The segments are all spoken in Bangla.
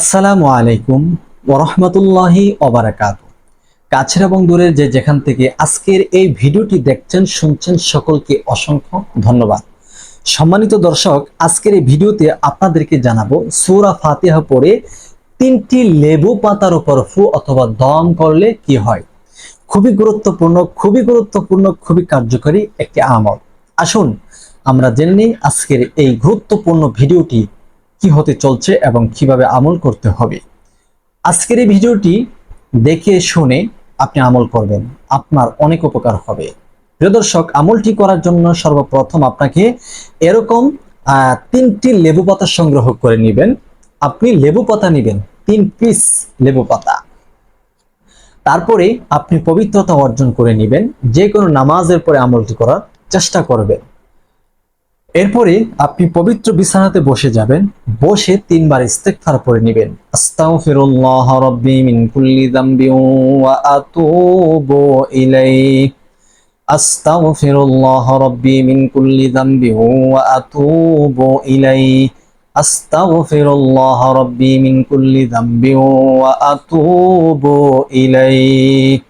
আসসালামু আলাইকুম ওরহমতুল্লাহি অবরাকাত কাছের এবং দূরের যে যেখান থেকে আজকের এই ভিডিওটি দেখছেন, শুনছেন, সকলকে অসংখ্য ধন্যবাদ। সম্মানিত দর্শক, আজকের এই ভিডিওতে আপনাদেরকে জানাব, সূরা ফাতিহা পড়ে তিনটি লেবু পাতার উপর ফু অথবা দম করলে কি হয়? খুবই গুরুত্বপূর্ণ খুবই গুরুত্বপূর্ণ, খুবই কার্যকরী একটি আমল। আসুন, আমরা জেনে নিই আজকের এই গুরুত্বপূর্ণ ভিডিওটি কি হতে চলছে এবং কীভাবে আমল করতে হবে। আজকের এই ভিডিওটি দেখে শুনে আপনি আমল করবেন, আপনার অনেক উপকার হবে। প্রিয় দর্শক, আমলটি করার জন্য সর্বপ্রথম আপনাকে এরকম তিনটি লেবু পাতা সংগ্রহ করে নেবেন। আপনি লেবু পাতা নেবেন, তিন পিস লেবু পাতা। তারপরে আপনি পবিত্রতা অর্জন করে নেবেন যে কোনো নামাজের পরে আমলটি করার চেষ্টা করবেন। এরপরে আপনি পবিত্র বিছানাতে বসে যাবেন, বসে তিনবার ইস্তেগফার পড়ে নেবেন। আস্তাগফিরুল্লাহ রাব্বি মিন কুল্লি যামবি ওয়া আতুবু ইলাইহি। আস্তাগফিরুল্লাহ রাব্বি মিন কুল্লি যামবি ওয়া আতুবু ইলাইহি। আস্তাগফিরুল্লাহ রাব্বি মিন কুল্লি যামবি ওয়া আতুবু ইলাইহি।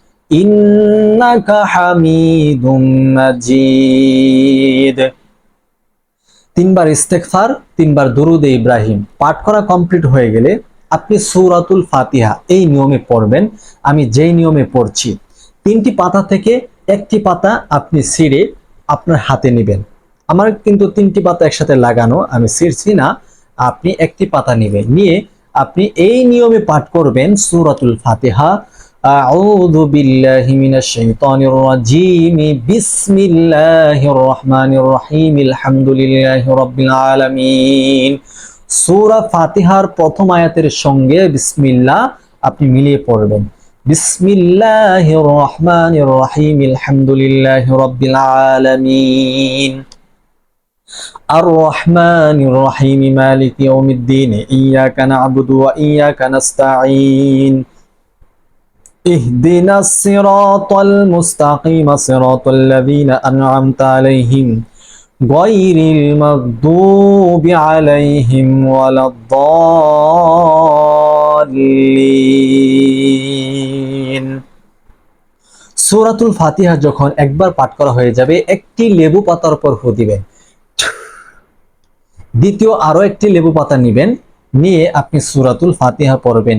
তিনবার ইস্তেগফার, তিনবার দুরুদে ইব্রাহিম। পাঠ করা কমপ্লিট হয়ে গেলে আপনি সূরাতুল ফাতিহা এই নিয়মে পড়বেন, আমি যেই নিয়মে পড়ছি। তিনটি পাতা থেকে একটি পাতা আপনি ছিঁড়ে আপনার হাতে নেবেন। আমার কিন্তু তিনটি পাতা একসাথে লাগানো, আমি ছিঁড়ছি না, আপনি একটি পাতা নেবেন। নিয়ে আপনি এই নিয়মে পাঠ করবেন সূরাতুল ফাতিহা أعوذ بالله من الشيطان الرجيم بسم الله الرحمن الرحيم الحمد لله رب العالمين সূরা ফাতিহার প্রথম আয়াতের সঙ্গে বিসমিল্লাহ আপনি মিলিয়ে পড়বেন বিসমিল্লাহির রহমানির রহিম আলহামদুলিল্লাহি রাব্বিল আলামিন الرحمن الرحيم مالك يوم الدين إياك نعبد وإياك نستعين اهدنا الصراط المستقيم صراط الذين أنعمت عليهم غير المغضوب عليهم ولا الضالين সূরাতুল ফাতিহা যখন একবার পাঠ করা হয়ে যাবে একটি লেবু পাতার উপর ফু দিবেন দ্বিতীয় আরো একটি লেবু পাতা নেবেন নিয়ে আপনি সূরাতুল ফাতিহা পড়বেন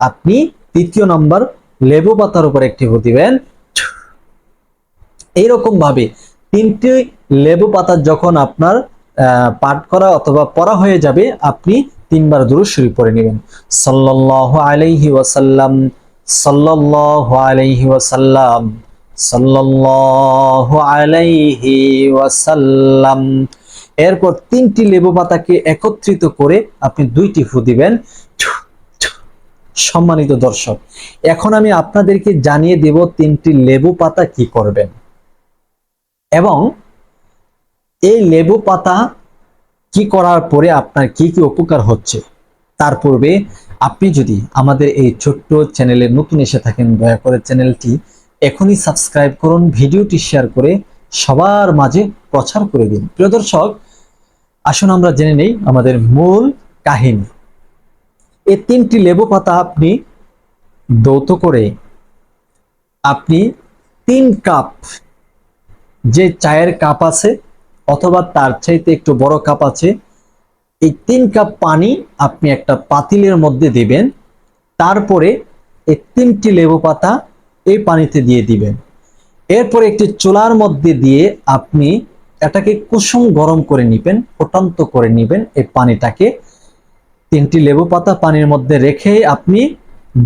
আপনি তৃতীয় নম্বর লেবু পাতার উপর একটি ফু দিবেন। এইরকম ভাবে তিনটি লেবু পাতা যখন আপনার পাঠ করা অথবা পড়া হয়ে যাবে, আপনি তিনবার দুরূদ শরীফ পড়ে নেবেন। সাল্লাল্লাহু আলাইহি ওয়াসাল্লাম, সাল্লাল্লাহু আলাইহি ওয়াসাল্লাম, সাল্লাল্লাহু আলাইহি ওয়াসাল্লাম। এরপর তিনটি লেবু পাতাকে একত্রিত করে আপনি দুইটি ফু দিবেন। সম্মানিত দর্শক, এখন আমি আপনাদেরকে জানিয়ে দেব তিনটি লেবু পাতা কি করবেন। এবং এই লেবু পাতা কি করার পরে আপনার কি কি উপকার হচ্ছে, তার পূর্বে আপনি যদি আমাদের এই ছোট্ট চ্যানেলে নতুন এসে থাকেন, দয়া করে চ্যানেলটি এখনই সাবস্ক্রাইব করুন, ভিডিওটি শেয়ার করে সবার মাঝে প্রচার করে দিন। প্রিয় দর্শক আসুন আমরা জেনে নেই আমাদের মূল কাহিনী। এই তিনটি লেবু পাতা আপনি দৌত করে আপনি তিন কাপ যে চায়ের কাপ আছে অথবা তার চাইতে একটু বড় কাপ আছে, এই তিন কাপ পানি আপনি একটা পাতিলের মধ্যে দিবেন, তারপরে এই তিনটি লেবু পাতা এই পানিতে দিয়ে দিবেন। এরপরে একটি চুলার মধ্যে দিয়ে আপনি এটাকে কুসুম গরম করে নিবেন, ফুটন্ত করে নিবেন, এই পানিটাকে তিনটি লেবু পাতা পানির মধ্যে রেখে আপনি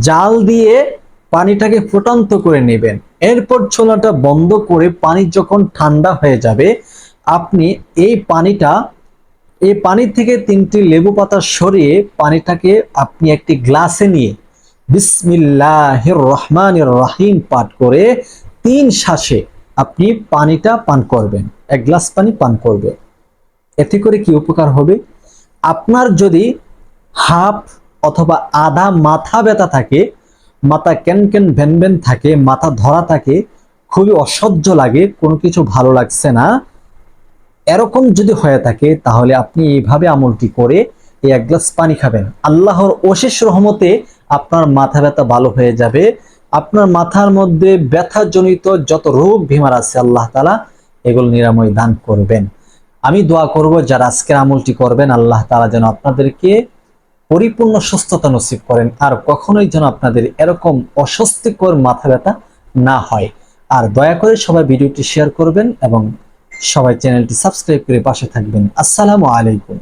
জাল দিয়ে পানিটাকে ফুটন্ত করে নেবেন। এরপর ছোলাটা বন্ধ করে পানি যখন ঠান্ডা হয়ে যাবে, আপনি এই পানিটা, এই পানি থেকে তিনটি লেবু পাতা সরিয়ে পানিটাকে আপনি একটি গ্লাসে নিয়ে বিসমিল্লাহির রহমান রহিম পাঠ করে তিন শ্বাসে আপনি পানিটা পান করবেন। এক গ্লাস পানি পান করবে। এতে করে কি উপকার হবে? আপনার যদি হাফ অথবা আধা মাথা ব্যথা থাকে, মাথা কেন কেন ভ্যান ভ্যান থাকে, মাথা ধরা থাকে, খুবই অসহ্য লাগে, কোনো কিছু ভালো লাগছে না, এরকম যদি হয়ে থাকে, তাহলে আপনি এইভাবে আমলটি করে এই এক গ্লাস পানি খাবেন। আল্লাহর অশেষ রহমতে আপনার মাথা ব্যথা ভালো হয়ে যাবে। আপনার মাথার মধ্যে ব্যথাজনিত যত রোগ বিমার আছে, আল্লাহ তালা এগুলো নিরাময় দান করবেন। আমি দোয়া করব, যারা আজকের আমলটি করবেন, আল্লাহ তারা যেন আপনাদেরকে পরিপূর্ণ সুস্থতা নসিব করেন, আর কখনোই যেন আপনাদের এরকম অস্বস্তিকর মাথা ব্যথা না হয়। আর দয়া করে সবাই ভিডিওটি শেয়ার করবেন এবং সবাই চ্যানেলটি সাবস্ক্রাইব করে পাশে থাকবেন। আসসালামু আলাইকুম।